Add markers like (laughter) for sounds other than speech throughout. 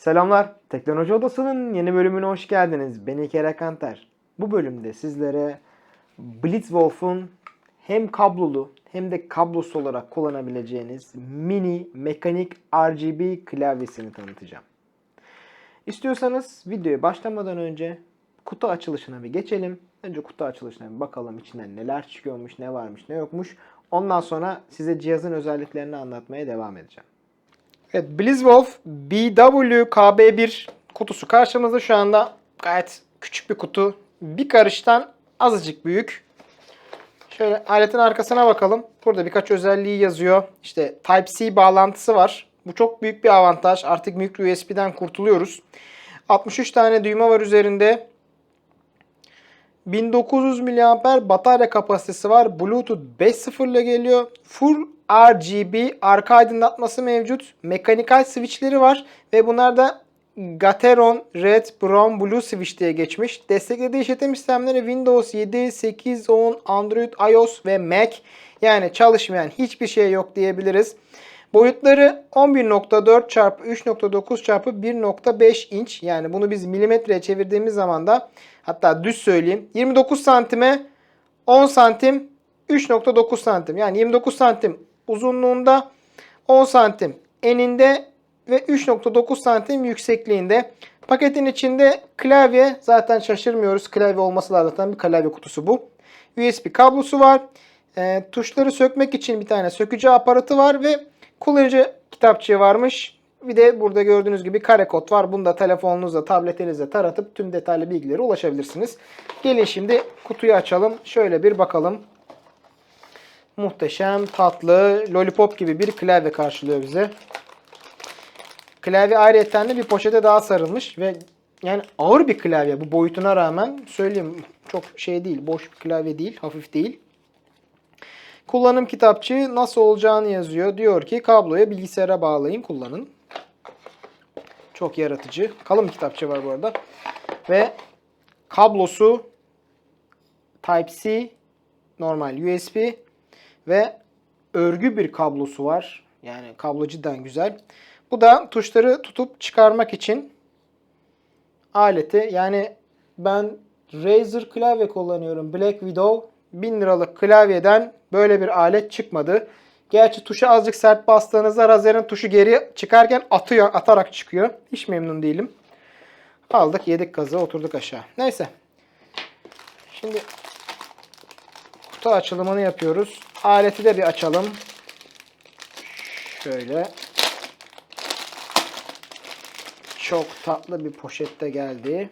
Selamlar. Teknoloji Odası'nın yeni bölümüne hoş geldiniz. Ben İlker Akantar. Bu bölümde sizlere Blitzwolf'un hem kablolu hem de kablosuz olarak kullanabileceğiniz mini mekanik RGB klavyesini tanıtacağım. İstiyorsanız videoya başlamadan önce kutu açılışına bir geçelim. Önce kutu açılışına bir bakalım içinden neler çıkıyormuş, ne varmış, ne yokmuş. Ondan sonra size cihazın özelliklerini anlatmaya devam edeceğim. Evet, Blizzwolf BW-KB1 kutusu karşımızda şu anda gayet küçük bir kutu. Bir karıştan azıcık büyük. Şöyle aletin arkasına bakalım. Burada birkaç özelliği yazıyor. İşte Type-C bağlantısı var. Bu çok büyük bir avantaj. Artık micro USB'den kurtuluyoruz. 63 tane düğme var üzerinde. 1900 mAh batarya kapasitesi var. Bluetooth 5.0 ile geliyor. Full RGB arka aydınlatması mevcut. Mekanikal switchleri var ve bunlar da Gateron Red, Brown, Blue switch diye geçmiş. Desteklediği işletim sistemleri Windows 7, 8, 10, Android, iOS ve Mac. Yani çalışmayan hiçbir şey yok diyebiliriz. Boyutları 11.4 çarpı 3.9 çarpı 1.5 inç. Yani bunu biz milimetreye çevirdiğimiz zaman da hatta düz söyleyeyim. 29 santime 10 santim 3.9 santim. Yani 29 santim uzunluğunda 10 santim eninde ve 3.9 santim yüksekliğinde. Paketin içinde klavye zaten şaşırmıyoruz. Klavye olması lazım. Zaten bir klavye kutusu bu. USB kablosu var. E, tuşları sökmek için bir tane sökücü aparatı var ve kullanıcı kitapçığı varmış. Bir de burada gördüğünüz gibi kare kod var. Bunu da telefonunuzla, tabletinizle taratıp tüm detaylı bilgilere ulaşabilirsiniz. Gelin şimdi kutuyu açalım. Şöyle bir bakalım. Muhteşem, tatlı, lollipop gibi bir klavye karşılıyor bize. Klavye ayrıyeten de bir poşete daha sarılmış ve yani ağır bir klavye bu boyutuna rağmen söyleyeyim çok şey değil, boş bir klavye değil, hafif değil. Kullanım kitapçığı nasıl olacağını yazıyor. Diyor ki kabloya bilgisayara bağlayın kullanın. Çok yaratıcı. Kalın bir kitapçı var bu arada. Ve kablosu Type-C normal USB ve örgü bir kablosu var. Yani kablo cidden güzel. Bu da tuşları tutup çıkarmak için aleti. Yani ben Razer klavye kullanıyorum. Black Widow 1000 liralık klavyeden böyle bir alet çıkmadı. Gerçi tuşa azıcık sert bastığınızda Razer'in tuşu geri çıkarken atıyor, atarak çıkıyor. Hiç memnun değilim. Aldık, yedik kazı, oturduk aşağı. Neyse. Şimdi kutu açılımını yapıyoruz. Aleti de bir açalım. Şöyle. Çok tatlı bir poşette geldi.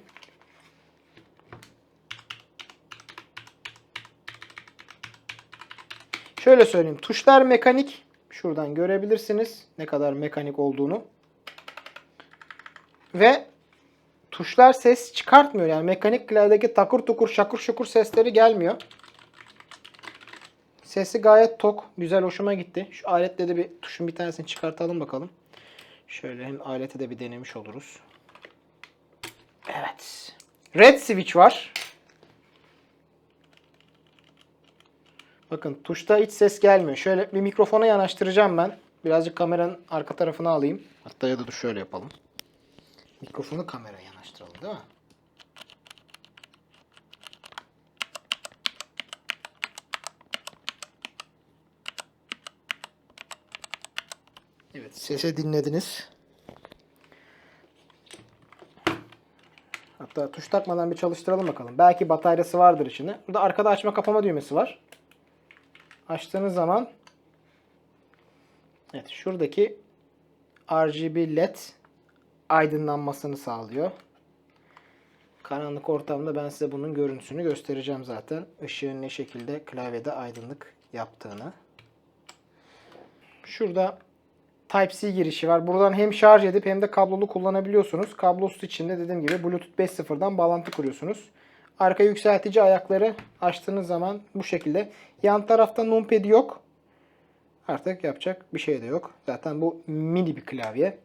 Şöyle söyleyeyim. Tuşlar mekanik. Şuradan görebilirsiniz ne kadar mekanik olduğunu. Ve tuşlar ses çıkartmıyor. Yani mekanik klavyedeki takır tukur şakur şukur sesleri gelmiyor. Sesi gayet tok. Güzel hoşuma gitti. Şu aletle de bir tuşun bir tanesini çıkartalım bakalım. Şöyle hem aleti de bir denemiş oluruz. Evet. Red switch var. Bakın tuşta hiç ses gelmiyor. Şöyle bir mikrofona yanaştıracağım ben. Birazcık kameranın arka tarafına alayım. Hatta ya da şöyle yapalım. Mikrofonu kameraya yanaştıralım değil mi? Sesi dinlediniz. Hatta tuş takmadan bir çalıştıralım bakalım. Belki bataryası vardır içinde. Burada arkada açma kapama düğmesi var. Açtığınız zaman evet şuradaki RGB led aydınlanmasını sağlıyor. Karanlık ortamda ben size bunun görüntüsünü göstereceğim zaten. Işığın ne şekilde klavyede aydınlık yaptığını. Şurada Type-C girişi var. Buradan hem şarj edip hem de kablolu kullanabiliyorsunuz. Kablosuz içinde dediğim gibi Bluetooth 5.0'dan bağlantı kuruyorsunuz. Arka yükseltici ayakları açtığınız zaman bu şekilde. Yan tarafta numpad yok. Artık yapacak bir şey de yok. Zaten bu mini bir klavye.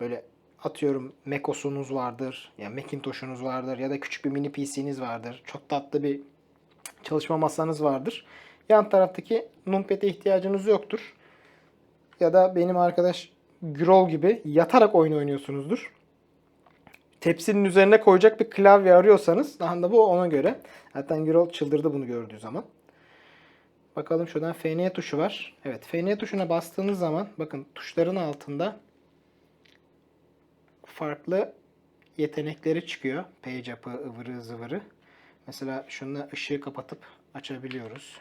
Böyle atıyorum MacOS'unuz vardır. Ya Macintosh'unuz vardır. Ya da küçük bir mini PC'niz vardır. Çok tatlı bir çalışma masanız vardır. Yan taraftaki numpad'e ihtiyacınız yoktur. Ya da benim arkadaş Gürol gibi yatarak oyun oynuyorsunuzdur. tepsinin üzerine koyacak bir klavye arıyorsanız daha da bu ona göre. Zaten Gürol çıldırdı bunu gördüğü zaman. Bakalım şuradan FN tuşu var. Evet FN tuşuna bastığınız zaman bakın tuşların altında farklı yetenekleri çıkıyor. Page up'ı, ıvırı zıvırı. Mesela şunu ışığı kapatıp açabiliyoruz.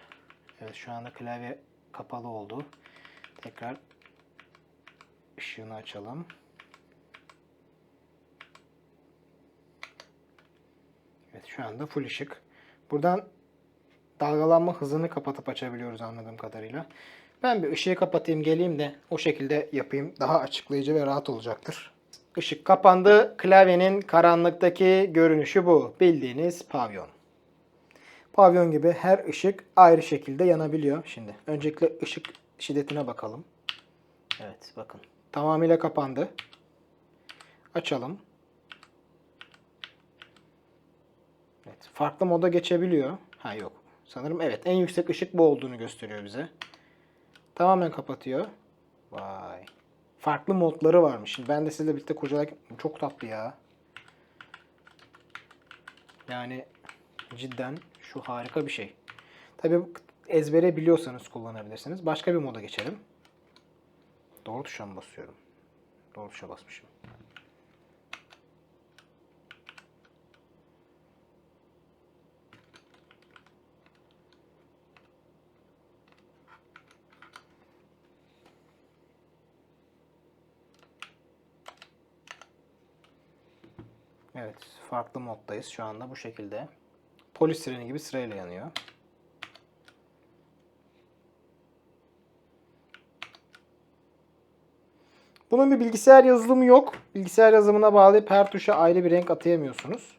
Evet şu anda klavye kapalı oldu. Tekrar ışığını açalım. Evet şu anda full ışık. Buradan dalgalanma hızını kapatıp açabiliyoruz anladığım kadarıyla. Ben bir ışığı kapatayım geleyim de o şekilde yapayım. Daha açıklayıcı ve rahat olacaktır. Işık kapandı. Klavyenin karanlıktaki görünüşü bu. Bildiğiniz pavyon. Pavyon gibi her ışık ayrı şekilde yanabiliyor. Şimdi öncelikle ışık şiddetine bakalım. Evet bakın. Tamamıyla kapandı. Açalım. Evet, farklı moda geçebiliyor. Ha yok. Sanırım evet en yüksek ışık bu olduğunu gösteriyor bize. Tamamen kapatıyor. Vay. Farklı modları varmış. Şimdi ben de sizle birlikte kurcalarken Bu çok tatlı ya. Yani cidden şu harika bir şey. Tabi ezbere biliyorsanız kullanabilirsiniz. Başka bir moda geçelim. Doğru tuşa mı basıyorum? Doğru tuşa basmışım. Evet, farklı moddayız şu anda bu şekilde. Polis sireni gibi sırayla yanıyor. Bunun bir bilgisayar yazılımı yok. Bilgisayar yazılımına bağlayıp her tuşa ayrı bir renk atayamıyorsunuz.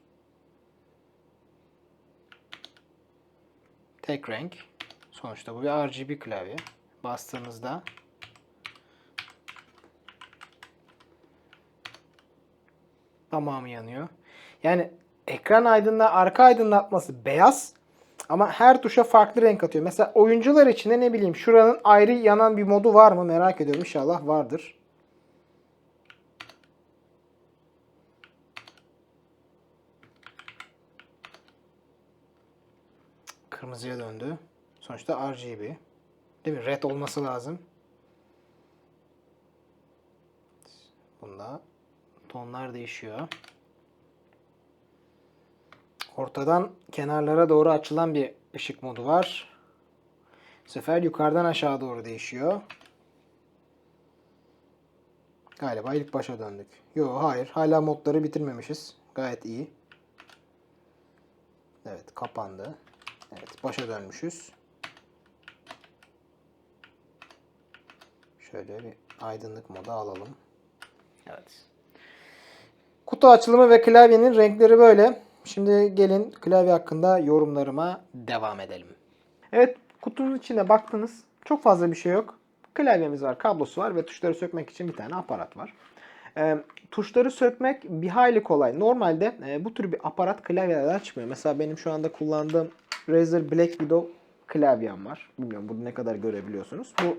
Tek renk. Sonuçta bu bir RGB klavye. Bastığınızda tamamı yanıyor. Yani ekran aydınlığı, arka aydınlatması beyaz ama her tuşa farklı renk atıyor. Mesela oyuncular için de ne bileyim şuranın ayrı yanan bir modu var mı merak ediyorum. İnşallah vardır. Kırmızıya döndü. Sonuçta RGB. Değil mi? Red olması lazım. Bunda tonlar değişiyor. Ortadan kenarlara doğru açılan bir ışık modu var. Bu sefer yukarıdan aşağı doğru değişiyor. Galiba ilk başa döndük. Yo hayır. Hala modları bitirmemişiz. Gayet iyi. Evet kapandı. Evet başa dönmüşüz. Şöyle bir aydınlık moda alalım. Evet. Kutu açılımı ve klavyenin renkleri böyle. Şimdi gelin klavye hakkında yorumlarıma devam edelim. Evet kutunun içine baktınız. Çok fazla bir şey yok. Klavyemiz var, kablosu var ve tuşları sökmek için bir tane aparat var. E, tuşları sökmek bir hayli kolay. Normalde e, bu tür bir aparat klavyelerden çıkmıyor. Mesela benim şu anda kullandığım Razer Black Widow klavyem var. Bilmiyorum bunu ne kadar görebiliyorsunuz. Bu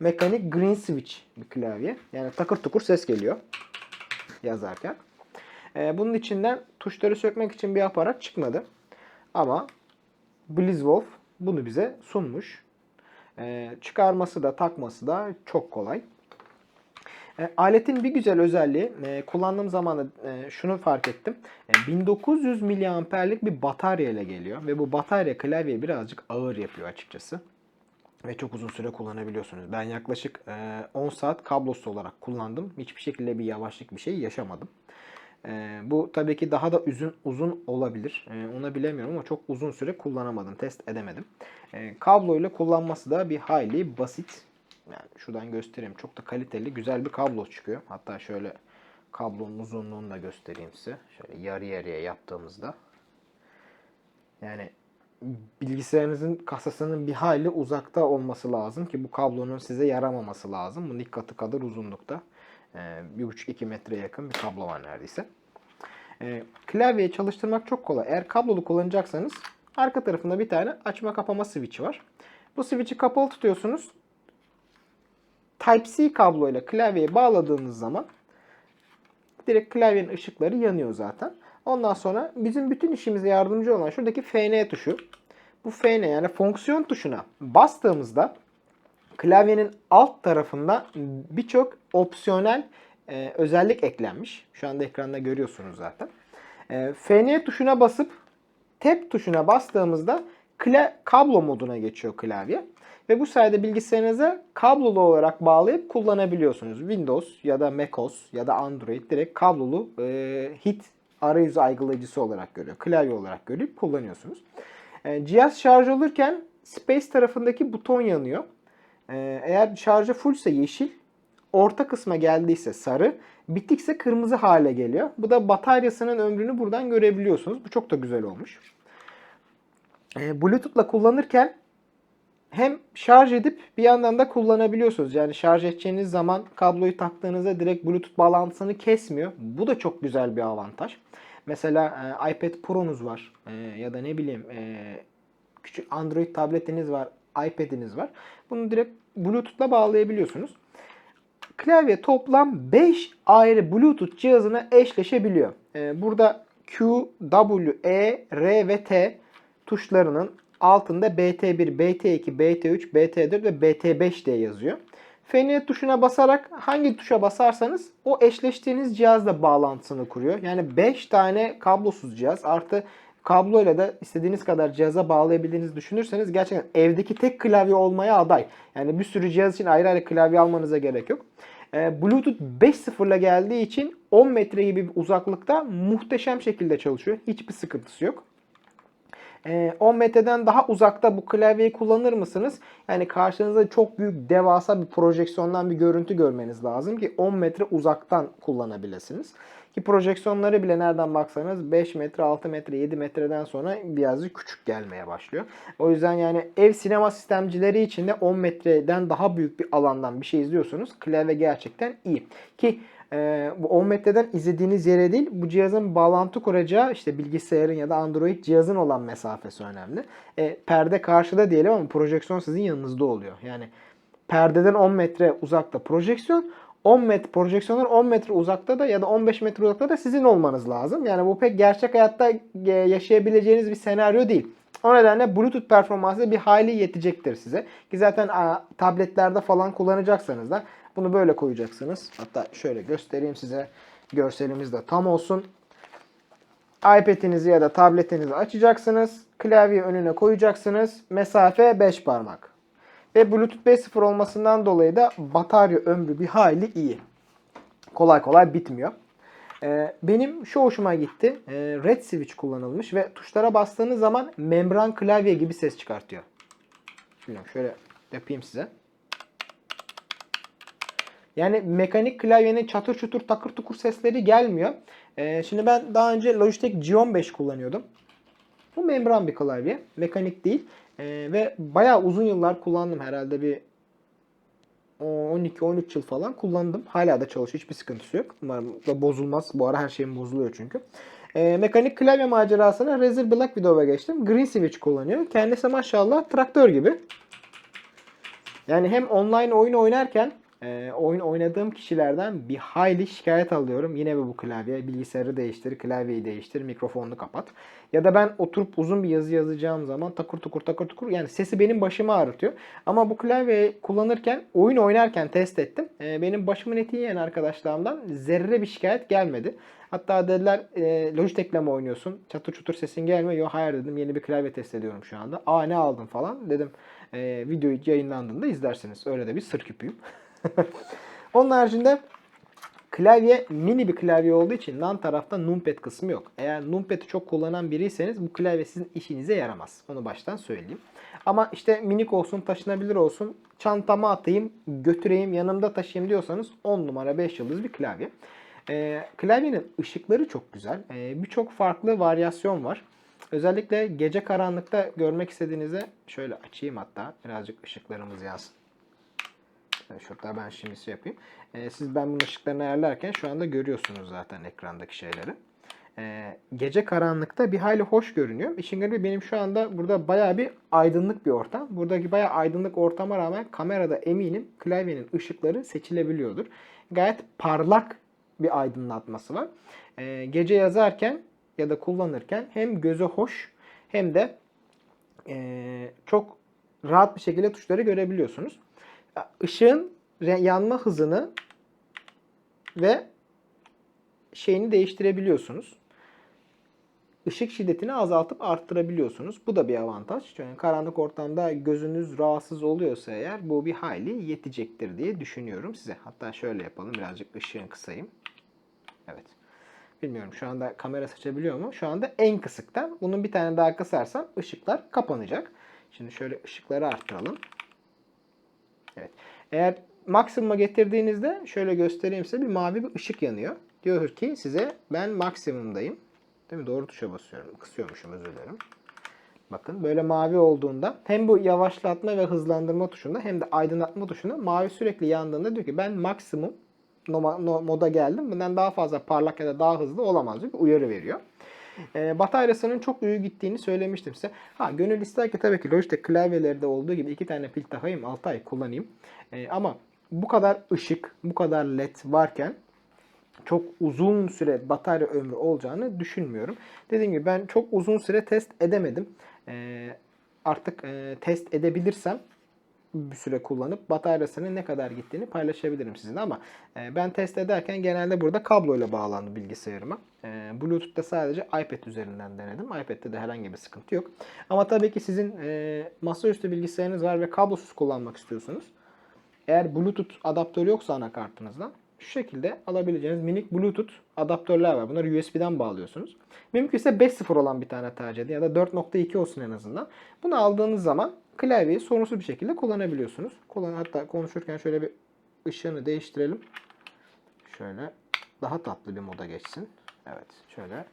mekanik green switch bir klavye. Yani takır tukur ses geliyor yazarken. E, bunun içinden tuşları sökmek için bir aparat çıkmadı. Ama Blizzwolf bunu bize sunmuş. E, çıkarması da takması da çok kolay. E, aletin bir güzel özelliği e, kullandığım zaman da e, şunu fark ettim. E, 1900 miliamperlik bir batarya ile geliyor ve bu batarya klavyeyi birazcık ağır yapıyor açıkçası. Ve çok uzun süre kullanabiliyorsunuz. Ben yaklaşık e, 10 saat kablosuz olarak kullandım. Hiçbir şekilde bir yavaşlık bir şey yaşamadım. E, bu tabii ki daha da uzun uzun olabilir. E, onu bilemiyorum ama çok uzun süre kullanamadım. Test edemedim. E, kablo ile kullanması da bir hayli basit. Yani şuradan göstereyim. Çok da kaliteli, güzel bir kablo çıkıyor. Hatta şöyle kablonun uzunluğunu da göstereyim size. Şöyle yarı yarıya yaptığımızda. Yani bilgisayarınızın kasasının bir hayli uzakta olması lazım ki bu kablonun size yaramaması lazım. Bunun ilk katı kadar uzunlukta. Ee, 1,5-2 metre yakın bir kablo var neredeyse. Ee, klavyeyi çalıştırmak çok kolay. Eğer kablolu kullanacaksanız arka tarafında bir tane açma kapama switch'i var. Bu switch'i kapalı tutuyorsunuz. Type-C kabloyla klavyeyi bağladığınız zaman direkt klavyenin ışıkları yanıyor zaten. Ondan sonra bizim bütün işimize yardımcı olan şuradaki FN tuşu. Bu FN yani fonksiyon tuşuna bastığımızda klavyenin alt tarafında birçok opsiyonel e, özellik eklenmiş. Şu anda ekranda görüyorsunuz zaten. E, FN tuşuna basıp tab tuşuna bastığımızda kla- kablo moduna geçiyor klavye. Ve bu sayede bilgisayarınıza kablolu olarak bağlayıp kullanabiliyorsunuz. Windows ya da macOS ya da Android direkt kablolu e, hit arayüzü algılayıcısı olarak görüyor. Klavye olarak görüp kullanıyorsunuz. E, cihaz şarj olurken Space tarafındaki buton yanıyor. E, eğer şarjı fullse yeşil, orta kısma geldiyse sarı, bitikse kırmızı hale geliyor. Bu da bataryasının ömrünü buradan görebiliyorsunuz. Bu çok da güzel olmuş. E, Bluetooth'la kullanırken hem şarj edip bir yandan da kullanabiliyorsunuz. Yani şarj edeceğiniz zaman kabloyu taktığınızda direkt Bluetooth bağlantısını kesmiyor. Bu da çok güzel bir avantaj. Mesela e, iPad Pro'nuz var e, ya da ne bileyim e, küçük Android tabletiniz var, iPad'iniz var. Bunu direkt Bluetooth'la bağlayabiliyorsunuz. Klavye toplam 5 ayrı Bluetooth cihazına eşleşebiliyor. E, burada Q, W, E, R ve T tuşlarının altında BT1, BT2, BT3, BT4 ve BT5 diye yazıyor. FN tuşuna basarak hangi tuşa basarsanız o eşleştiğiniz cihazla bağlantısını kuruyor. Yani 5 tane kablosuz cihaz artı kabloyla da istediğiniz kadar cihaza bağlayabildiğinizi düşünürseniz gerçekten evdeki tek klavye olmaya aday. Yani bir sürü cihaz için ayrı ayrı klavye almanıza gerek yok. Ee, Bluetooth 5.0 ile geldiği için 10 metre gibi bir uzaklıkta muhteşem şekilde çalışıyor. Hiçbir sıkıntısı yok. Ee, 10 metreden daha uzakta bu klavyeyi kullanır mısınız? Yani karşınızda çok büyük devasa bir projeksiyondan bir görüntü görmeniz lazım ki 10 metre uzaktan kullanabilirsiniz. Ki projeksiyonları bile nereden baksanız 5 metre, 6 metre, 7 metreden sonra birazcık küçük gelmeye başlıyor. O yüzden yani ev sinema sistemcileri için de 10 metreden daha büyük bir alandan bir şey izliyorsunuz. Klavye gerçekten iyi. Ki e, bu 10 metreden izlediğiniz yere değil bu cihazın bağlantı kuracağı işte bilgisayarın ya da Android cihazın olan mesafesi önemli. E, perde karşıda diyelim ama projeksiyon sizin yanınızda oluyor. Yani perdeden 10 metre uzakta projeksiyon 10 metre projeksiyonlar 10 metre uzakta da ya da 15 metre uzakta da sizin olmanız lazım. Yani bu pek gerçek hayatta e, yaşayabileceğiniz bir senaryo değil. O nedenle Bluetooth performansı bir hayli yetecektir size. Ki zaten tabletlerde falan kullanacaksanız da bunu böyle koyacaksınız. Hatta şöyle göstereyim size. Görselimiz de tam olsun. iPad'inizi ya da tabletinizi açacaksınız. Klavye önüne koyacaksınız. Mesafe 5 parmak. Ve Bluetooth 5.0 olmasından dolayı da batarya ömrü bir hayli iyi. Kolay kolay bitmiyor. Ee, benim şu hoşuma gitti. Ee, Red switch kullanılmış ve tuşlara bastığınız zaman membran klavye gibi ses çıkartıyor. Şimdi şöyle yapayım size. Yani mekanik klavyenin çatır çutur takır tukur sesleri gelmiyor. Ee, şimdi ben daha önce Logitech G15 kullanıyordum. Bu membran bir klavye. Mekanik değil. Ee, ve bayağı uzun yıllar kullandım. Herhalde bir 12-13 yıl falan kullandım. Hala da çalışıyor. Hiçbir sıkıntısı yok. Umarım da bozulmaz. Bu ara her şeyim bozuluyor çünkü. Ee, mekanik klavye macerasına Razer Black Widow'a geçtim. Green Switch kullanıyor. Kendisi maşallah traktör gibi. Yani hem online oyun oynarken e, oyun oynadığım kişilerden bir hayli şikayet alıyorum. Yine bu klavye. Bilgisayarı değiştir, klavyeyi değiştir, mikrofonunu kapat. Ya da ben oturup uzun bir yazı yazacağım zaman takır tukur takır tukur yani sesi benim başımı ağrıtıyor. Ama bu klavyeyi kullanırken, oyun oynarken test ettim. E, benim başımın eti yiyen arkadaşlarımdan zerre bir şikayet gelmedi. Hatta dediler e, Logitech'le mi oynuyorsun? Çatır çutur sesin gelmiyor. Yok hayır dedim yeni bir klavye test ediyorum şu anda. Aa ne aldın falan dedim. E, video yayınlandığında izlersiniz. Öyle de bir sır küpüyüm. (laughs) (laughs) Onun haricinde klavye mini bir klavye olduğu için yan tarafta numpad kısmı yok. Eğer numpad'i çok kullanan biriyseniz bu klavye sizin işinize yaramaz. Onu baştan söyleyeyim. Ama işte minik olsun, taşınabilir olsun, çantama atayım, götüreyim, yanımda taşıyayım diyorsanız 10 numara 5 yıldız bir klavye. Ee, klavyenin ışıkları çok güzel. Ee, Birçok farklı varyasyon var. Özellikle gece karanlıkta görmek istediğinizde şöyle açayım hatta birazcık ışıklarımız yansın. Şurada ben şimdi yapayım. Ee, siz ben bunun ışıklarını ayarlarken şu anda görüyorsunuz zaten ekrandaki şeyleri. Ee, gece karanlıkta bir hayli hoş görünüyor. İşin garibi benim şu anda burada baya bir aydınlık bir ortam. Buradaki baya aydınlık ortama rağmen kamerada eminim klavyenin ışıkları seçilebiliyordur. Gayet parlak bir aydınlatması var. Ee, gece yazarken ya da kullanırken hem göze hoş hem de ee, çok rahat bir şekilde tuşları görebiliyorsunuz. Işığın re- yanma hızını ve şeyini değiştirebiliyorsunuz. Işık şiddetini azaltıp arttırabiliyorsunuz. Bu da bir avantaj. Yani karanlık ortamda gözünüz rahatsız oluyorsa eğer bu bir hayli yetecektir diye düşünüyorum size. Hatta şöyle yapalım birazcık ışığını kısayım. Evet. Bilmiyorum şu anda kamera seçebiliyor mu? Şu anda en kısıkta. Bunun bir tane daha kısarsam ışıklar kapanacak. Şimdi şöyle ışıkları arttıralım. Evet. Eğer maksimuma getirdiğinizde şöyle göstereyim size bir mavi bir ışık yanıyor. Diyor ki size ben maksimumdayım. Değil mi? Doğru tuşa basıyorum. Kısıyormuşum özür dilerim. Bakın böyle mavi olduğunda hem bu yavaşlatma ve hızlandırma tuşunda hem de aydınlatma tuşunda mavi sürekli yandığında diyor ki ben maksimum moda geldim. Bundan daha fazla parlak ya da daha hızlı olamaz diyor. Uyarı veriyor. E, bataryasının çok iyi gittiğini söylemiştim size. Ha gönül ister ki tabii ki Logitech klavyelerde olduğu gibi iki tane pil takayım 6 ay kullanayım. E, ama bu kadar ışık, bu kadar led varken çok uzun süre batarya ömrü olacağını düşünmüyorum. Dediğim gibi ben çok uzun süre test edemedim. E, artık e, test edebilirsem bir süre kullanıp bataryasının ne kadar gittiğini paylaşabilirim sizinle ama e, ben test ederken genelde burada kabloyla bağlandı bilgisayarıma. E, Bluetooth'ta sadece iPad üzerinden denedim. iPad'de de herhangi bir sıkıntı yok. Ama tabii ki sizin e, masaüstü bilgisayarınız var ve kablosuz kullanmak istiyorsunuz. Eğer Bluetooth adaptörü yoksa anakartınızda şu şekilde alabileceğiniz minik Bluetooth adaptörler var. Bunları USB'den bağlıyorsunuz. Mümkünse 5.0 olan bir tane tercih edin ya da 4.2 olsun en azından. Bunu aldığınız zaman klavyeyi sorunsuz bir şekilde kullanabiliyorsunuz. Kullan hatta konuşurken şöyle bir ışığını değiştirelim. Şöyle daha tatlı bir moda geçsin. Evet şöyle.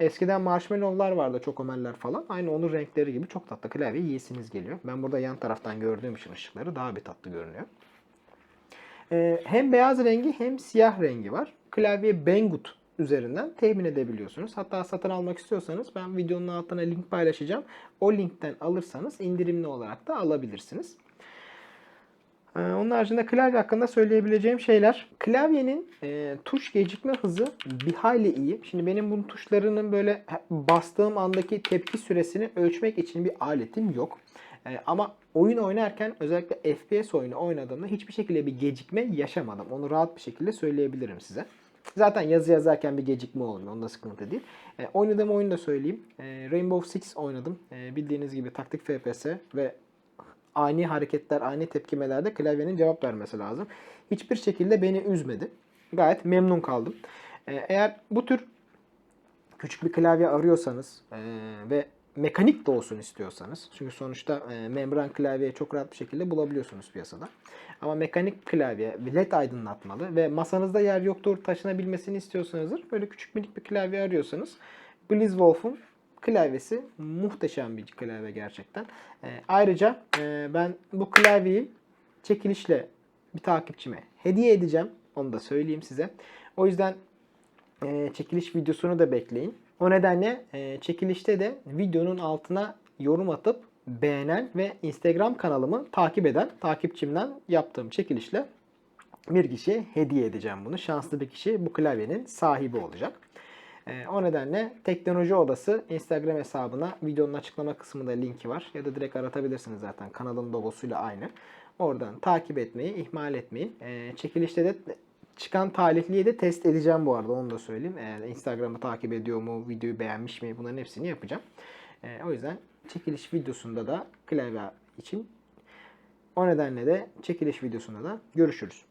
Eskiden marshmallowlar vardı, çokomeller falan. Aynı onun renkleri gibi çok tatlı klavye yiyesiniz geliyor. Ben burada yan taraftan gördüğüm için ışıkları daha bir tatlı görünüyor. Ee, hem beyaz rengi hem siyah rengi var. Klavye Banggood üzerinden temin edebiliyorsunuz. Hatta satın almak istiyorsanız ben videonun altına link paylaşacağım. O linkten alırsanız indirimli olarak da alabilirsiniz. Ee, Onun haricinde klavye hakkında söyleyebileceğim şeyler. Klavyenin e, tuş gecikme hızı bir hayli iyi. Şimdi benim bunun tuşlarının böyle bastığım andaki tepki süresini ölçmek için bir aletim yok. E, ama oyun oynarken özellikle FPS oyunu oynadığımda hiçbir şekilde bir gecikme yaşamadım. Onu rahat bir şekilde söyleyebilirim size. Zaten yazı yazarken bir gecikme olmuyor. Onda sıkıntı değil. E, oynadığım oyunu da söyleyeyim. E, Rainbow Six oynadım. E, bildiğiniz gibi taktik FPS ve ani hareketler, ani tepkimelerde klavyenin cevap vermesi lazım. Hiçbir şekilde beni üzmedi. Gayet memnun kaldım. Ee, eğer bu tür küçük bir klavye arıyorsanız e, ve mekanik de olsun istiyorsanız çünkü sonuçta e, membran klavyeyi çok rahat bir şekilde bulabiliyorsunuz piyasada. Ama mekanik klavye, led aydınlatmalı ve masanızda yer yoktur taşınabilmesini istiyorsanızdır. Böyle küçük minik bir klavye arıyorsanız Blizzwolf'un klavyesi muhteşem bir klavye gerçekten. E, ayrıca e, ben bu klavyeyi çekilişle bir takipçime hediye edeceğim. Onu da söyleyeyim size. O yüzden e, çekiliş videosunu da bekleyin. O nedenle e, çekilişte de videonun altına yorum atıp beğenen ve Instagram kanalımı takip eden takipçimden yaptığım çekilişle bir kişiye hediye edeceğim bunu. Şanslı bir kişi bu klavyenin sahibi olacak. Ee, o nedenle Teknoloji Odası Instagram hesabına videonun açıklama kısmında linki var. Ya da direkt aratabilirsiniz zaten kanalın logosuyla aynı. Oradan takip etmeyi ihmal etmeyin. Ee, çekilişte de çıkan talihliyi de test edeceğim bu arada onu da söyleyeyim. Ee, Instagram'ı takip ediyor mu, videoyu beğenmiş mi bunların hepsini yapacağım. O yüzden çekiliş videosunda da klavye için o nedenle de çekiliş videosunda da görüşürüz.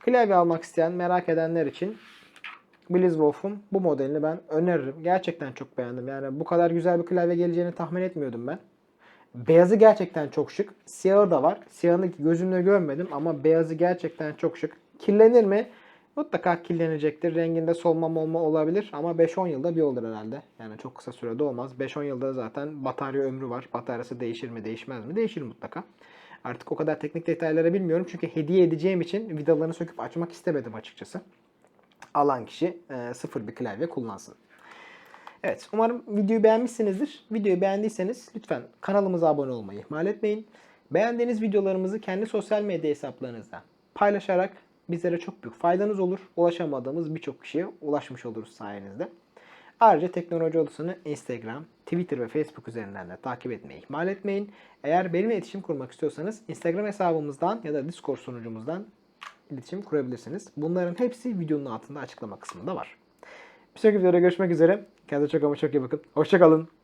Klavye almak isteyen, merak edenler için Blizzwolf'un bu modelini ben öneririm. Gerçekten çok beğendim. Yani bu kadar güzel bir klavye geleceğini tahmin etmiyordum ben. Beyazı gerçekten çok şık. Siyahı da var. Siyahını gözümle görmedim ama beyazı gerçekten çok şık. Kirlenir mi? Mutlaka kirlenecektir. Renginde solma molma olabilir ama 5-10 yılda bir olur herhalde. Yani çok kısa sürede olmaz. 5-10 yılda zaten batarya ömrü var. Bataryası değişir mi değişmez mi? Değişir mutlaka. Artık o kadar teknik detayları bilmiyorum. Çünkü hediye edeceğim için vidalarını söküp açmak istemedim açıkçası alan kişi e, sıfır bir klavye kullansın. Evet umarım videoyu beğenmişsinizdir. Videoyu beğendiyseniz lütfen kanalımıza abone olmayı ihmal etmeyin. Beğendiğiniz videolarımızı kendi sosyal medya hesaplarınızda paylaşarak bizlere çok büyük faydanız olur. Ulaşamadığımız birçok kişiye ulaşmış oluruz sayenizde. Ayrıca Teknoloji Odası'nı Instagram, Twitter ve Facebook üzerinden de takip etmeyi ihmal etmeyin. Eğer benimle iletişim kurmak istiyorsanız Instagram hesabımızdan ya da Discord sunucumuzdan iletişim kurabilirsiniz. Bunların hepsi videonun altında açıklama kısmında var. Bir sonraki videoda görüşmek üzere. Kendinize çok ama çok iyi bakın. Hoşçakalın.